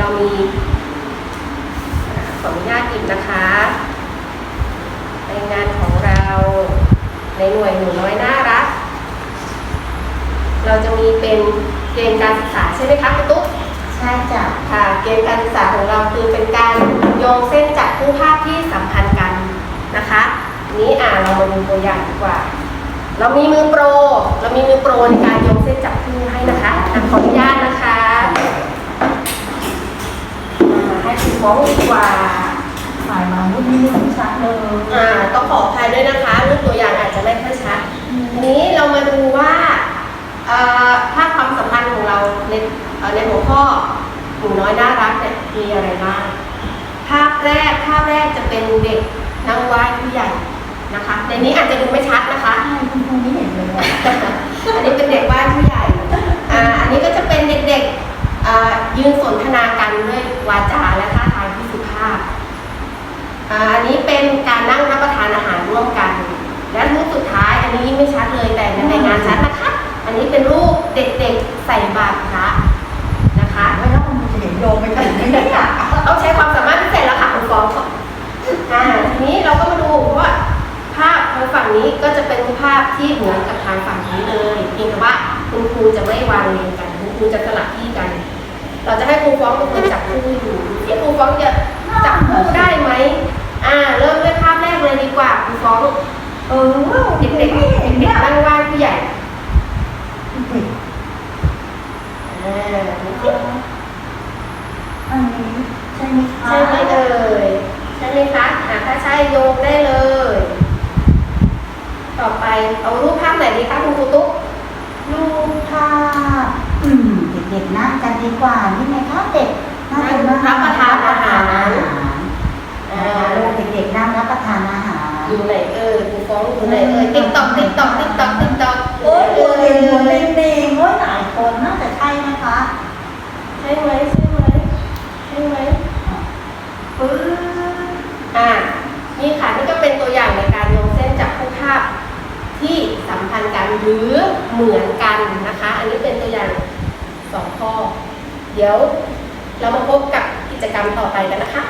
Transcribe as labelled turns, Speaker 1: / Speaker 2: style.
Speaker 1: เรามีขออนุญาตหยิบนะคะในงานของเราในหน่วยหนูน้อยน่ารัก เราจะมีเป็นเกณฑ์การศึกษาใช่ไหมคะคุณตุ๊ก
Speaker 2: ใช่จ้ะ
Speaker 1: ค่ะ เกณฑ์การศึกษาของเราคือเป็นการโยงเส้นจากคู่ภาพที่สัมพันธ์กันนะคะนี้อ่าเรามาดูตัวอย่างดีกว่า เรามีมือโปร เรามีมือโปรในการโยงเส้นจับคู่ให้นะคะขออนุญาต นะคะอ่าให้คุณฟ้องดีกว่า
Speaker 2: ถ่ายมารุ่นนี้ไม่ชัดเลย
Speaker 1: อ่าต้องขออภัยด้วยนะคะรูปตัวอย่างอาจจะไม่ค่อยชัดทีนี้เรามาดูว่าเอ่อภาพความสัมพันธ์ของเราในเอ่อในหัวข้อหนูน้อยน่ารักเนี่ยมีอะไรบ้างภาพแรกภาพแรกจะเป็นเด็กนั่งไหว้ผู้ใหญ่นะคะ ในนี้อาจจะดูไม่ชัดนะคะ
Speaker 2: ใช่คุณครูไม่เห็นเลยอะ
Speaker 1: อันนี้เป็นเด็กไหว้ผู้ใหญ่อ่าอันนี้ก็จะเป็นเด็กๆอ่ายืนสนทนากันด้วยวาจาและท่าทางที่สุภาพ อันนี้เป็นการนั่งรับประทานอาหารร่วมกัน และรูปสุดท้ายอันนี้ไม่ชัดเลยแต่ในงานชัดนะคะ อันนี้เป็นรูปเด็กๆใส่บาตรพระนะคะ
Speaker 2: ไม่แล้วคุณครูจะเห็นโยงไปถึงไม่ได้อะ
Speaker 1: ต้องใช้ความสามารถพิเศษแล้วค่ะคุณฟ้องอ่าทีนี้เราก็มาดูว่า ภาพทางฝั่งนี้ก็จะเป็นภาพที่เหมือนกับทางฝั่งนี้เลยเพียงแต่ว่าคุณครูจะไม่วางเรียงกันคุณครูจะสลับที่กัน เราจะให้ครูฟ้องเป็นคนจับคู่อยู่ที่ครูฟ้องจะจับคู่ได้ไหมอ่า เริ่มด้วยภาพแรกเลยดีกว่าครูฟ้อง
Speaker 2: เออ
Speaker 1: เด็กๆเด็ก
Speaker 2: ไม่เห็น
Speaker 1: ๆ
Speaker 2: เนี่ย
Speaker 1: นั่งไหว้ผู้ใหญ่อ่า
Speaker 2: อันนี้ใช่ไหมคะ
Speaker 1: ใช่ไหมเอ่ยใช่ไหมคะอ่าถ้าใช่โยกได้เลย ต่อไปเอารูปภาพไหนดีคะคุณครูตุ๊ก
Speaker 2: รูปภาพอืมเด็กๆนั่งกันดีกว่านี่ไงคะเด็กนั่งกัน
Speaker 1: รับประทานอาหาร
Speaker 2: อ่าลูกเด็กๆนั่งรับประทานอาหาร
Speaker 1: อยู่ไหนเอ่ยครูฟ้องอยู่ไหนเอ่ยติ๊กตอกติ๊กตอกติ๊กตอกติ๊กตอก
Speaker 2: โอ้ยตัวเองตัวเองเองโอ้ยหลายคนน่าจะใช่นะคะ
Speaker 1: ใช่ไหมใช่ไหมใช่ไหม
Speaker 2: ปื้อ
Speaker 1: อ่านี่ค่ะนี่ก็เป็นตัวอย่างในการโยงเส้นจากคู่ภาพที่สัมพันธ์กันหรือเหมือนกันนะคะ อันนี้เป็นตัวอย่างสองข้อ เดี๋ยวเรามาพบกับกิจกรรมต่อไปกันนะคะ